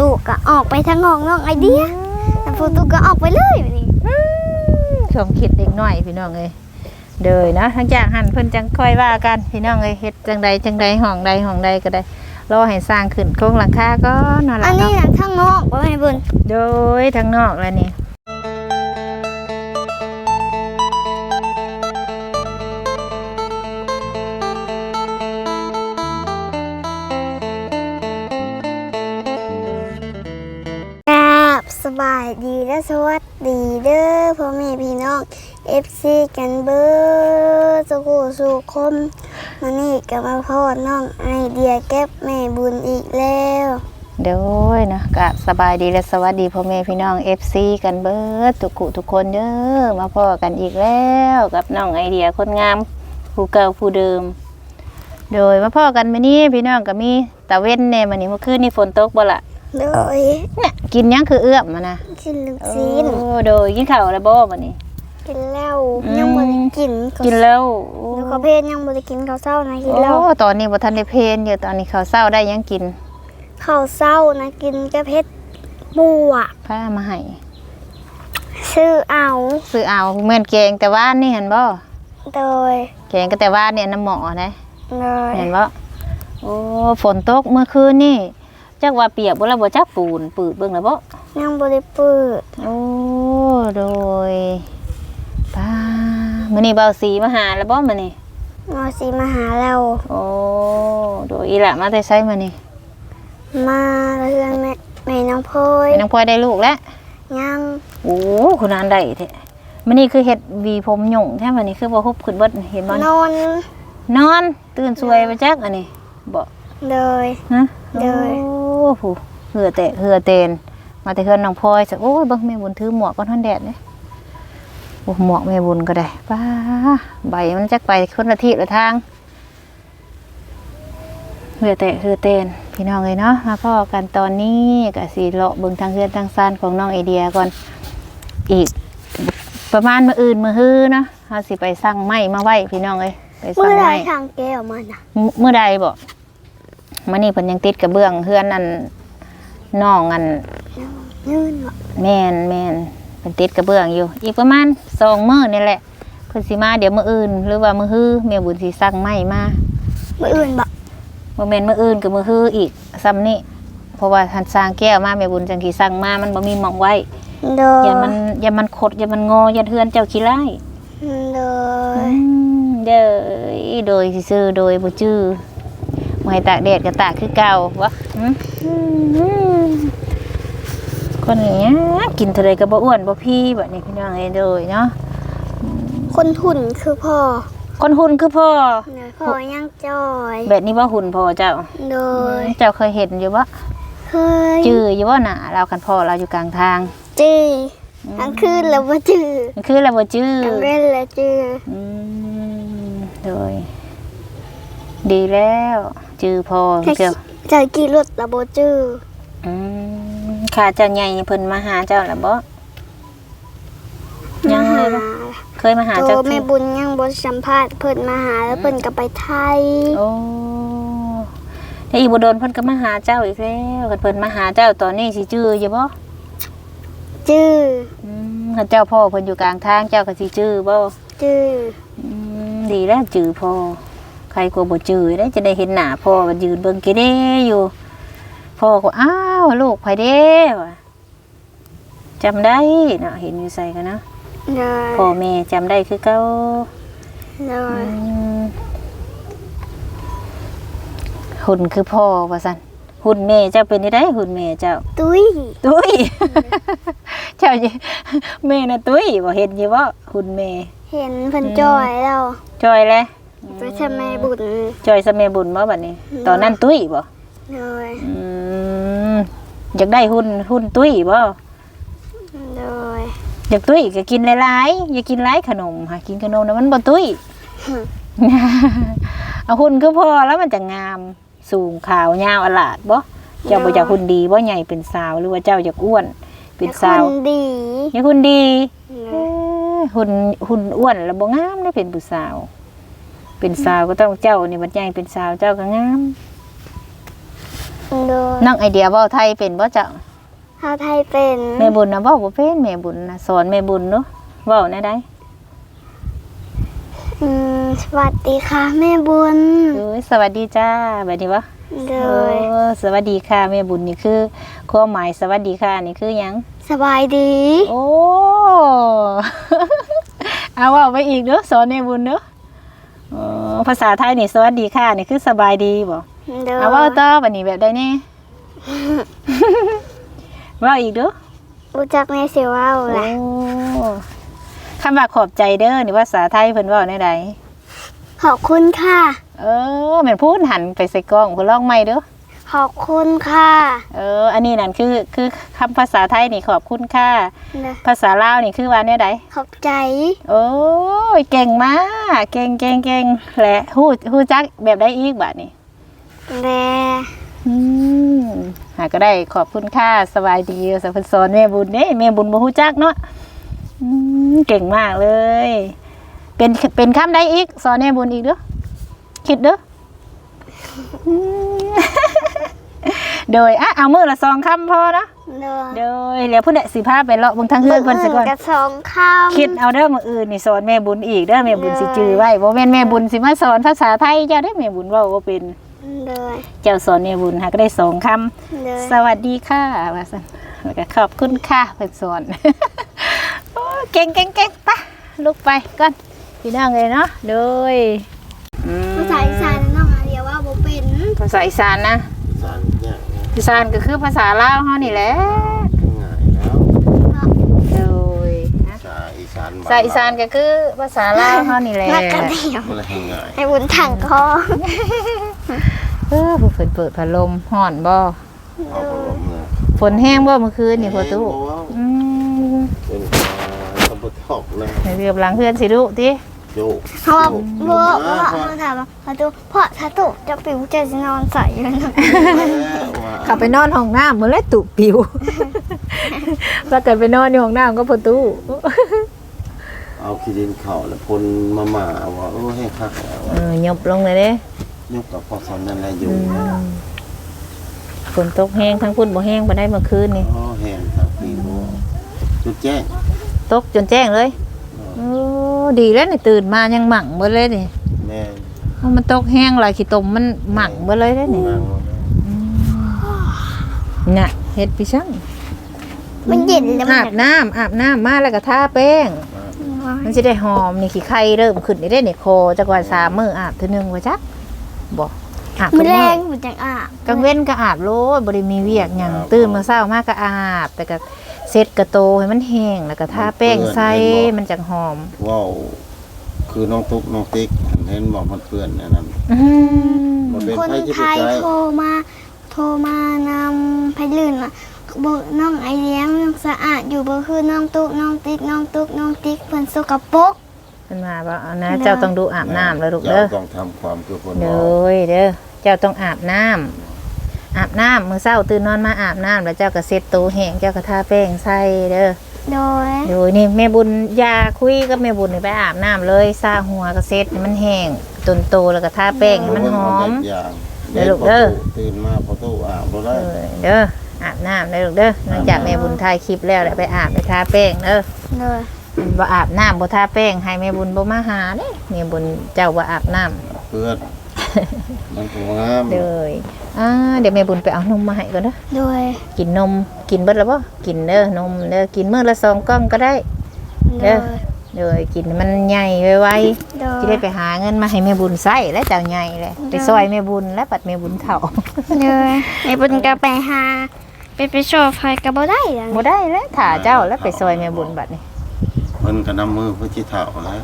ตุก็ออกไปทางห้องน้องไอเดียแล้วประตูก็ออกไปเลยแบบนี้สมคิดเด็กน้อยพี่น้องเอ้ยเดยนะทั้งจากหันเพิ่นจังค่อยว่ากันพี่น้องเอ้ยเฮ็ดจังใดจังใดห้องใดห้องใดก็ได้รอให้สร้างขึ้นโครงหลังคาก็นอนหอัลันบนี้เนาะนะทางนอกบ่แม่บุญโดยทางนอกแล้วนี่ บสบายดีและสวัสดีเด้อพ่อแม่พี่น้อง FC กันเบิร์สุขุสุคมมานี่ก็มาพ่อน้องไอเดียแก็บแม่บุญอีกแล้วโดยนะก็สบายดีและสวัสดีพ่อแม่พี่น้อง FC กันเบิดทุกกุทุกคนเด้อมาพ่อกันอีกแล้วกับน้องไอเดียคนงามผู้เก่าผู้เดิม โดยมาพ่อกันมื้อนี้พี่น้องก็มีตะเว้นแน่มื้อนี้เมื่อคืนนี่ฝนตกบ่ละ โดยเนี่ยกินหยังคือเอื้อมมานะกินลูกโอ้ซีนโดยกินข้าวแล้วบ่มื้อนี้ กินแล้วอืม ยังบ่ได้กินกินแล้วโอ้แล้วก็เพศยังบ่ได้กินข้าวเช้านะกินแล้วโอ้ตอนนี้บ่ทันได้เพลนอยู่ตอนนี้ข้าวเช้าได้หยังกินข้าวเช้านะกินกับเพชรบวกพามาให้ซื้อเอาซื้อเอาเหมือนแกงแต่ว่านนี่เห็นบ่โดยแกงก็แต่ว่านเนี่ยน้ำหมอนะโดยเห็นบ่โอ้ฝนตกเมื่อคืนนี่ จักว่าเปียกบ่แล้วบ่จักปูนปืดเบิ่งแล้วบ่ยังบ่ได้เปิดโอ้โดยป้ามื้อนี้เบาสีมาหาแล้วบ่มื้อนี้มอสีมาหาเราโอ้โดยอีหละมาแต่ไสมื้อนี้มาเรือนแม่แม่น้องพลอยน้องพลอยได้ลูกแล้วยังโอ้คุณนานได้แท้มื้อนี้คือเฮ็ดหวีผมหยุ่งแท้มื้อนี้คือบ่ฮุบขึ้นเบิดเห็นบ่นอน นอน ตื่นสวยไปจักอันนี้บ่เลยฮะเด้อ โอ้โหเหือแตะเหือเตน มาแต่เฮือนน้องพลอยซะโอ้ยเบิ่งแม่บุญถือหมวกก็ท่อนแดดเด้โอ้หมวกแม่บุญก็ได้ป้าใบมันจักไปคนละทิศละทางเหือแตะเหือเตนพี่น้องเลยเนาะมาพ่อกันตอนนี้ก็สิเลาะเบิ่งทางเฮือนทางซานของน้องไอเดียก่อนอีก ประมาณมื้ออื่นมื้อฮื้อเนาะเฮาสิไปสั่งไม้มาไว้พี่น้องเอ้ยไปเมื่สั่องไรไม้ทางแก้วมันอะมเมื่อใดบอก มื่อนี้เพิ่นยังติดกระเบื้องเฮือนอันน้องอันยืนบ่แม่นแม่นเพิ่นติดกระเบื้องอยู่ อีกประมาณสองมื้อนี่แหละเพิ่นสิมาเดี๋ยวมื้ออื่น หรือว่ามื้อฮื้อแม่บุญสิสั่งไม้มามื้ออื่นบ่บ่แม่นมื้ออื่นกับมื้อฮื้ออีกซ้ำนี้เพราะว่าท่านสร้างแก้วมาแม่บุญจังสิสั่งมามันบ่มีหม่องไว้โดยอย่ามันอย่ามันขดอย่ามันงออย่าเฮือนเจ้าขี้ร้ายโดยอืมเด้อโดยซื่อๆโดยบ่จื้อบ่ ให้ตากแดดก็ตากคือเก่าวะหึคนนี้กินเทะเลก็บ่อ้วนบ่พี่แบบนี้พี่น้องเอ้ยโดยเนาะคนหุ่นคือพ่อ คนหุ่นคือพ่อเนยพ่อยังจอย แบบนี้ว่าหุ่นพ่อเจ้า โดย เจ้าเคยเห็นอยู่บ่เคยจื้ออยู่บ่หน้าเรากันพ่อเราอยู่กลางทาง จื้อทั้งคืนแล้วบ่จื้อมันคือแล้วบ่จื้อทั้งเล่นแล้วจื้ออืมโดย ดีแล้ว จื้อพ่อแค่เกี่ยวใจกี่รถแล้วบ่จื้ออืมข้าเจ้าใหญ่เพิ่นมาหาเจ้าแล้วบ่ยังเลยบ่เคยมาหาโตเจ้าแม่ที่บุญยังบ่สัมภาษณ์เพิ่นมาหาแล้วเพิ่นก็ไปไทยโอ้แล้วอีกบโดนเพิ่นก็มาหาเจ้าอีกแล้วคันเพิ่นมาหาเจ้าตอนนี้สิจื้ออยู่บ่จื้ออืมคันเจ้าพ่อเพิ่นอยู่กลางทางเจ้าก็สิจื้อบ่จื้ออืมดีแล้วจื้อพ่อ ใครกลัวบ่จื้อได้จะได้เห็นหน้าพ่อมันยืนเบิ่งกิเด้อยู่พ่อก็อ้าวลูกไผเด้วะจำได้เนาะเห็นอยู่ใส่กันเนาะโดยพ่อแม่จำได้คือเก่าโดอืยมหุ่นคือพ่อว่าซั่นหุ่นแม่เจ้าเป็นได้หุ่นแม่เจ้า ตุ้ยตุ้ยเจ้าสิแม่น่ะตุ้ยบ่เห็นอยู่บ่คุณแม่เห็นเพิ่นจอยแล้วจอยแหละ ไปทำแม่บุญจอยสะแม่บุญบ่บัดนี้อืมตอนนั้นตุ้ยบ่โดยอืมอยากได้หุ่นหุ่นตุ้ยบ่โดยอยากตุ้ยก็กินหลายๆอย่ากินหลายขนมหากินขนมน่ะมันบ่ตุ้ยเอาหุ่นคือพอแล้วมันจะงามสูงขาวยาวอลาดบ่เจ้าบ่อยากหุ่นดีบ่ใหญ่เป็นสาวหรือว่าเจ้าอยากอ้วน เป็นสาวคนดีอยากหุ่นดีโดเอ้ยยหุ่นหุ่นอ้วนแล้วบ่งามได้เป็นผู้สาว เป็นสาวก็ต้องเจ้านี่บัดใหญ่เป็นสาวเจ้าก็งาม โดยน้องไอเดียเว้าไทยเป็นบ่จ้ะเฮาไทยเป็นแม่บุญนะเว้าบ่เป็นแม่บุญนะสอนแม่บุญเนาะเว้าแน่ได้อืมสวัสดีค่ะแม่บุญเอ้ยสวัสดีจ้าแบบนี้วะโดเอยอสวัสดีค่ะแม่บุญนี่คือความหมายสวัสดีค่ะนี่คือหยัง สบายดี โอ้ เอาเว่าไปอีกเด้อสอนแม่บุญเด้อเออ ภาษาไทยนี่สวัสดีค่ะนี่คือสบายดีบ่โดยเอาเว่าต่อบัดนี้แบบใดแน่ เว่าอีกเด้อรู้จักแม่สิเว้าโอ้ล่ะคำว่าขอบใจเด้อนี่ภาษาไทยเพิ่นเว้าแน่ใดขอบคุณค่ะ เออแม่นพูดหันไปใส่กล้องเพิ่นลองใหม่เด้อ ขอบคุณค่ะ เออ อันนี้นั่นคือคือคำภาษาไทยนี่ขอบคุณค่ะโดยภาษาลาวนี่คือว่าแน่ใดขอบใจ โอ้ยเก่งมาก เก่งเก่งเก่งและฮู้ฮู้จักแบบได้อีกบัดนี้แลอืมหาก็ได้ขอบคุณค่ะสบายดีสาวสอนแม่บุญเด้แม่บุญบ่ฮู้จักเนาะอืมเก่งมากเลย เป็นเป็นคำได้อีกสอนแม่บุญอีกเด้อคิดเด้ออืม โดยอะเอามือละสองคำพอเนาะโดยโดยแล้วผู้ใดสิพาไปเลาะเบางทางเฮือนเพิ่นซะก่อน กระสองคำคิดเอาเด้อมื้ออื่นนี่สอนแม่บุญอีกเด้อแม่บุญสิจื้อไว้บ่แม่นแม่บุญสิมาสอนภาษาไทยเจ้าเด้อแม่บุญเว้าบ่เป็นโดยเจ้าสอนแม่บุญหาก็ได้สองคำโดยสวัสดีค่ะว่าซั่นแล้วก็ขอบคุณค่ะเพิ่นสอน โอ้เก่งเก่งเก่งไปลุกไปก่อนพี่น้องเลยเนาะโดยอืมภาษาอีสานน้องอาเดียว่าบ่เป็นภาษาอีสานนะสารเนี่ยนะ อีสานก็คือภาษาลาวเฮานี่แหละง่ายแล้วโดยนะภาษาอีสานภาษาอีสานก็คือภาษาลาวเฮานี่แหละรักกันเดียวมันเลยง่ายให้บุญถังคอเออผู้เพิ่นเปิดพัดลมฮ้อนบ่เอาไปลมเลยฝนแห้งบ่เมื่อคืนนี่พ่อตู้อืมเป็นตะบุตอกเลยให้เรียบหลังเพื่อนสิลูกติ โยกเพราะว่าโยกเพราะว่าเพราะว่าเขาถามว่าพระตุเพราะถ้าตุจะปิวจะนอนใส่เลยนะว่าขับไปนอนห้องน้ำเมื่อไรตุปิวถ้าเกิดไปนอนในห้องน้ำก็พอตู้เอาขี้ดินเข่าแล้วพ่นมาหมาว่าโอ้ให้คักแล้วเออยบลงเลยเด้ยกกับพอสอนนั่นแหละอยู่ฝนตกแห้งทั้งพุ่นบ่แห้งบ่ได้เมื่อคืนนี่อ๋อแห้งครับพี่บัวจุดแจ้ง ตกจนแจ้งเลยโอ้ ดีแล้วนี่ตื่นมายังหมั่งเบิดเลยนี่แม่เพราะมันตกแห้งหลายขี้ตมมันหมั่งเบิดเลยได้อนี่นั่งน่ะเฮ็ดพี่ช่างมันเย็นแล้วมัอาบน้ำอาบน้ำมาแล้วก็ทาแป้งมันสิได้หอมนี่ขี้ไข่เริ่มขึ้นนี่ได้นี่โคจักว่าสามมื้ออาบเทื่อนึงว่าจักบ่อาบมัเป็นนแรมื้องบุญจังอะกลางเว้นก็อาบโลดบ่ได้มีเวียกหยังตื่นมาเช้ามากก็อาบ แต่ก็ เซ็ตกระโตให้มันแห้งแล้วก็ทาแป้งใส่มันจังหอมว้าวคือน้องตุ๊กน้องติ๊กเห็นบอกมันเพื่อนอันนั้นอืมมันเป็นคนไพ่ที่ไทไปยใช้โทรมาโทรมานำไพลื่นอะบอกน้องไอเลี้ยงยังสะอาดอยู่บ่คือน้องตุ๊กน้องติ๊กน้องตุ๊กน้องติ๊กเพิ่นสกปรกเพิ่นมาว่าเอานะเจ้าต้องดูอาบน้ำแล้วลูกเด้อต้องทำความคือคนเด้บอกอเด้อเจ้าต้องอาบน้ำ อาบน้ำมื้อเช้าตื่นนอนมาอาบน้ำแล้วเจ้าก็เซ็ตตัวแห้งเจ้าก็ทาแป้งใส่เด้อโดยโดยนี่แม่บุญอยาคุยกับแม่บุญนี่ไปอาบน้ำเลยซาหัวก็เซ็ตให้มันแห้งจนโตแล้วก็ทาแป้งให้มันหอมแบบอย่างเดี๋ยวลูกเด้อ ตื่นมาพอตู้อาบบ่ได้เออเด้ออาบน้ำได้ลูกเด้อหลังจากแม่บุญถ่ายคลิปแล้วแหละไปอาบไปทาแป้งเด้อ โดยบ่อาบน้ำบ่ทาแป้งให้แม่บุญบ่มาหาเด้แม่บุญเจ้าบ่อาบน้ำเพื่อนมันก็งามเด้อ อ่าเดี๋ยวแม่บุญไปเอานมมาให้ก่อนเด้อโดยกินนมกินเบิดแล้วบ่กินเด้อนมเด้อกินมื้อละสองกล่องก็ได้โดเด้อยเด้อกินให้มันใหญ่ไวๆโดยที่ได้ไปหาเงินมาให้แม่บุญใส่และเจ้าใหญ่เลยไปซอยแม่บุญและปัดแม่บุญเถ่าเลยไอ้บุญก็ไปหาไปไปโชว์ไฟก็บ่ได้แล้วบ่ได้แล้วถ่าเจ้าแล้วไปซอยแม่บุญบัดนี้ เพิ่นก็นำมือเพื่อสิเฒ่าแล้ว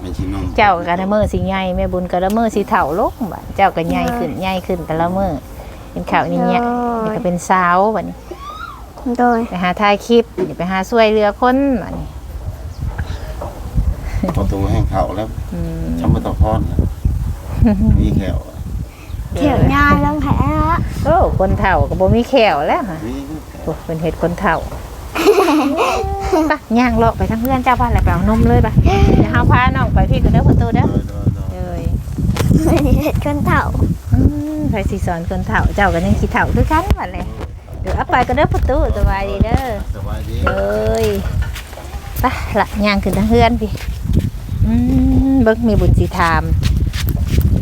ไม่สินุ่มเจ้าก็ละเมอสิใหญ่แม่บุญก็ละเมอสิเถ่าลงบัดเจ้าก็ใหญ่ขึ้นใหญ่ขึ้นแต่ละเมอเป็นข่าวนี่เนี่ยนี่ก็เป็นสาวบัดนี้โดยไปหาถ่ายคลิปนี่ไปหาช่วยเหลือคนบัดนี้พอตู้แห้งเฒ่าแล้วอืมชำบ่ต้องพรมีแขวเที่ยวยาแล้วแผลโอ้คนเถ่าก็บ่มีแขวแล้วค่ะเป็นเห็ดคนเถ่า ไปย่างเลาะไปทางเพื่อนเจ้าบ้านแล้วไปเอานมเลยไปเดี๋ยวเฮาพาน้องไปพี่ก็เด้อประตูเด้อโดยโดยโดยเลยเห็ดคนเฒ่าอืมใครสิสอนคนเฒ่าเจ้าก็ยังขี้เฒ่าคือกันบัดเลยเดี๋ยวเอาไปก็เด้อประตูสบายดีเด้อสบายดีเอ้ยไปละย่างขึ้นทางเฮือนพี่อืมเบิ่งมีบุญสิถาม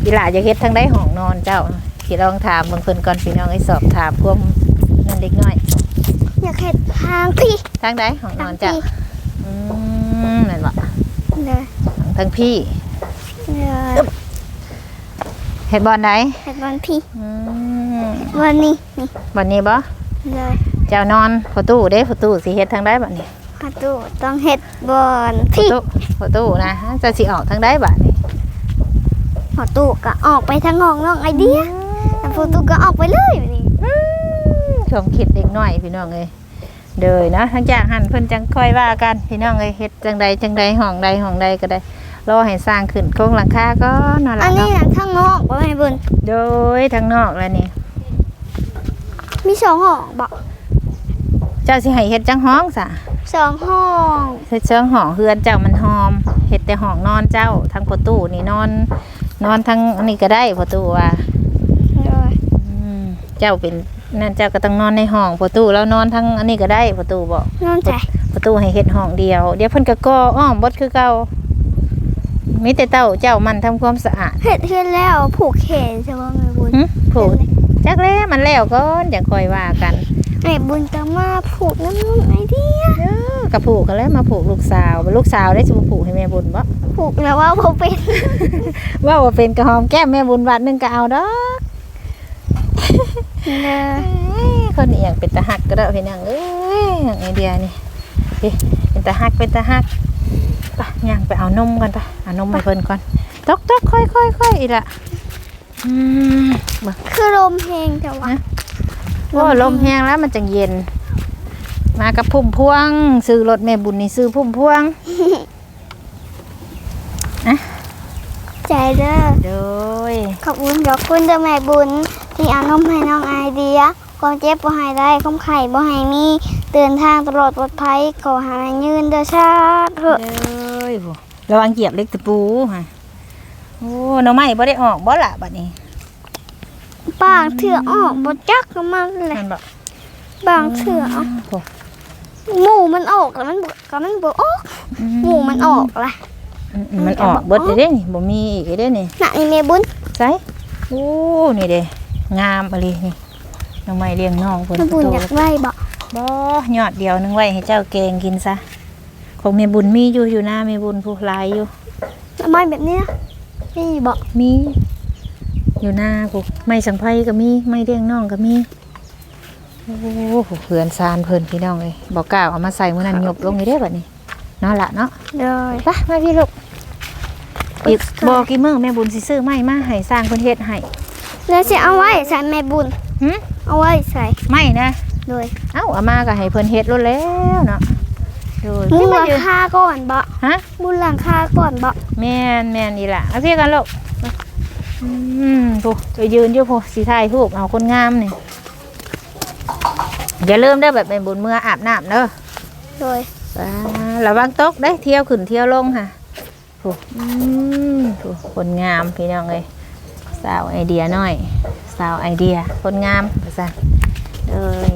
อีหล่าจะเฮ็ดทางได้ห้องนอนเจ้าสิลองถามเบิ่งเพิ่นก่อนพี่น้องให้สอบถามพวกเงินเด็กน้อย อยากเห็ดทางพี่ทางใดห้องนทาองนเจ้าพี่อืมนั่นบ่เลยทางพี่เลยเฮ็ดบอนใดเห็ดวันพี่อืมวันนี้นี่บ่นี้บ่เลยเจ้านอนประตูเด้ประตูสิเฮ็ดทางใดบัดนี้ประตูต้องเห็ดบอนประพี่ตูประตูนะเจะสิออกทางใดบัดนี้ประตูก็ออกไปทางห้องน้องไอเดียแต่ประตูก็ออกไปเลยแบบนี้ อืมความคิดเด็กน้อยพี่น้องเอ้ยเด้อนะทางจากหันเพิ่นจังค่อยว่ากันพี่น้องเอ้ยเฮ็ดจังใดจังใดห้องใดห้องใดก็ได้รอให้สร้างขึ้นโครงหลังคาก็นั่นอัล่ะนนี้เนาะหลังทางนอกบ่แม่บุญโดยทางนอกแล้วนี่มีสองห้องบอกเจ้าสิให้เฮ็ดจังห้องซะสองห้องเฮ็ดเชิงห้องเฮือนเจ้ามันหอมเฮ็ดแต่ห้องนอนเจ้าทางประตูนี่นอน นอนทางอันนี้ก็ได้ประตูว่า เลยอืมเจ้าเป็น นั่นเจ้าก็ต้องนอนในห้องประตูแล้วนอนทางอันนี้ก็ได้ประตูบอกนอนใจประตูให้เฮ็ดห้องเดียว เดี๋ยวเพิ่นก็ก่ออ้อมบดคือเก่ามีแต่เต้าเจ้ามันทำความสะอาดเห็ดขึ้นแล้วผูกแขนใช่ไหมแม่บุญหึผูกจักแล้วมันแล้วก่อนอย่างค่อยว่ากันแม่บุญก็มาผูกน้ำน้องไอเดียเออกับผูกกันแล้วมาผูกลูกสาวลูกสาวได้สิมาผูกให้แม่บุญบ่ผูกแล้วว่าผมเป็น ว่าว่าเป็นกระหอมแก้มแม่บุญวัดหนึงก็เอาดอกเลยเอ้ย คนนี้อย่างเป็นตาหักก็ได้พี่นางเอ้ยอย่างไอเดียนี่เฮ้ยเป็นตาหักเป็นตาหักไปย่างไปเอานมกันไปเอานมให้เพิ่นก่อนตกตกค่อยค่อยค่อยอีละอืมมาคือลมเพลงแต่ว่าโอ้ลมแห้งแล้วมันจังเย็น มากับพุ่มพวง ซื้อรถแม่บุญนี่ซื้อพุ่มพวงใจเด้อโดยขอบคุณขอบคุณเด้อแม่บุญ ที่เอานมให้น้องไอเดีย ความเจ็บบ่ให้ได้ความไข่บ่ให้มีเดินทางตลอดปลอดภัยขอหายืนเด้อชาติเถอะเอ้ยโหระวังเหยียบเล็กตะปูฮะโอ้หน้องไม้บ่ได้ออกบ่ละบัดนี้ปากเถื่อออกบ่จักก็มันเลยนั่นบ่บางเถื่อออกโอ้หมูมันออกแล้วมันบ่ก็มันบ่ออกหมูมันออกล่ะอืมอืมมันออกเบิดเด้เด้นี่บ่มีอีกเด้นี่น่ะนี่แม่บุญ ใส่โอ้นี่เด้ งามอะลีนี่หน้องไม้เลี้ยงน้องเพิ่นแม่บุญโตอยากไว้บ่บ่ยอดเดียวหนึงไว้ให้เจ้าแกงกินซะของแม่บุญมีอยู่อยู่หน้าแม่บุญผู้หลายอยู่ไม้แบบนี้นะนี่บ่มี อยู่หน้ากูไม่สังไพก็มีไม่เลี้ยงน้องก็มีโอ้โหเพื่อนซานเพิ่นพี่น้องเลยบอกกล่าวเอามาใส่มื้อนั้นยบลงนี่ได้บัดนี้เนาะละเนาะเลยไปมาพี่ลูกอีกบอกกี่มื้อแม่บุญสิซื้อไม้มาให้สร้างเพิ่นเฮ็ดให้ แล้วสิเอาไว้ใส่แม่บุญหึเอาไว้ใส่ไม่นะเลยเอ้าเอามาก็ให้เพิ่นเฮ็ดรถแล้วเนาะโดยมุพี่งหมาลังอยู่คาก่อนบ่ฮะมุงหลังคาก่อนบ่แม่นแม่นนี่ล่ะเอาพี่กันลูกอืมผู้ไปยืนอยู่ผู้สิถ่ายรูปเอาคนงามนี่อย่าลืมเด้อแบบเป็นบุญเมื่ออาบน้ำเด้อเลยอ่าระวังตกได้เที่ยวขึ้นเที่ยวลงค่ะโอ้อืมโอ้คนงามพี่น้องเลยสาวไอเดียหน่อย สาวไอเดียคนงามภาษาเอ้ย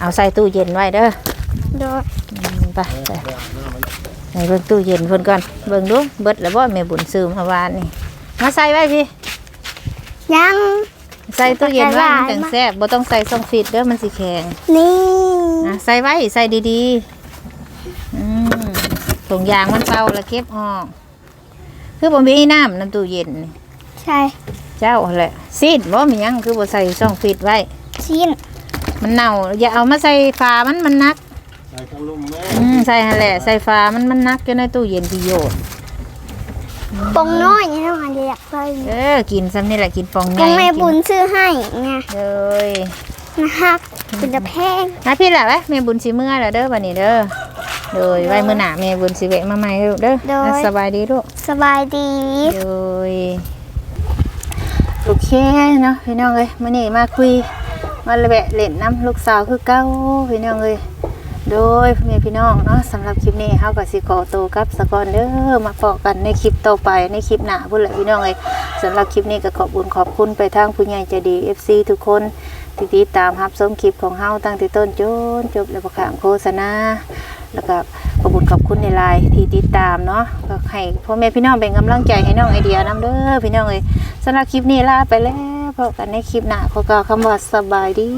เอาใส่ตู้เย็นไว้เด้อเลยอืมไปไปในเบิ่งตู้เย็นเพิ่นก่อนเบิ่งดูเบิดแล้วบ่แม่บุญซื้อมาวานนี่มาใส่ไว้พี่ยัง ใส่ตู้เย็นไว้มันใส่จังไว้แซ่บบ่ต้องใส่ซองฟิตเด้อมันสิแข็งนี่นะใส่ไว้ใส่ดีๆอืมถุงยางมันเป่าแล้วเก็บออก คือบ่มีน้ำน้ำตู้เย็นนี่ ใช่เจ้าแหละซีดบ่มีหยังคือบ่ใส่ช่องฟิตไว้ ชิ้นมันเน่า อย่าเอามาใส่ฝามันมันนัก ใส่ข้างลุ่มแม่อืมใส่หั่นแหละใส่ฝามันมันนักอยู่ในตู้เย็นประโยชน์ปองน้อยนี่น้องอันอยากใส่เออกินซ้ำนี่แหละกินปองใหปญ่องแม่กินบุญซื้อให้ไงเลยนะคะเป็นตะแพงนะพี่ล่ะไว้แม่บุญสิเมื่อแล้วเด้อบัดนี้เด้อเลยไว้มื้อหน้าแม่บุญสิแวะมาใหม่เด้อลูกเด้ออะสบายดีลูกสบายดีโดย โอเคเนาะพี่น้องเอ้ยมื่อนี้มาคุยมาแวะเล่นน้ำลูกสาวคือเก้าพี่น้องเอ้ยโดยพ่อแม่พี่น้องเนาะสำหรับคลิปนี้เฮาก็สิขอตัวกลับสกอนเด้อมาพบกันในคลิปต่อไปในคลิปหน้าพุ่นแหละพี่น้องเอ้ยสำหรับคลิปนี้ก็ขอบคุญขอบคุณไปทางผู้ใหญ่ใจดี FC ทุกคนที่ติดตามรับชมคลิปของเฮาตั้งแต่ต้นจนจบแล้วบ่ข้ามโฆษณาแล้วก็ บุญขอบคุณในไลน์ที่ติดตามเนาะก็ให้พ่อแม่พี่น้องเป็นกำลังใจให้น้องไอเดียน้ำเด้อพี่น้องเลยสำหรับคลิปนี้ลาไปแล้วพบกันในคลิปหน้าขอกล่าวคำว่าสบายดี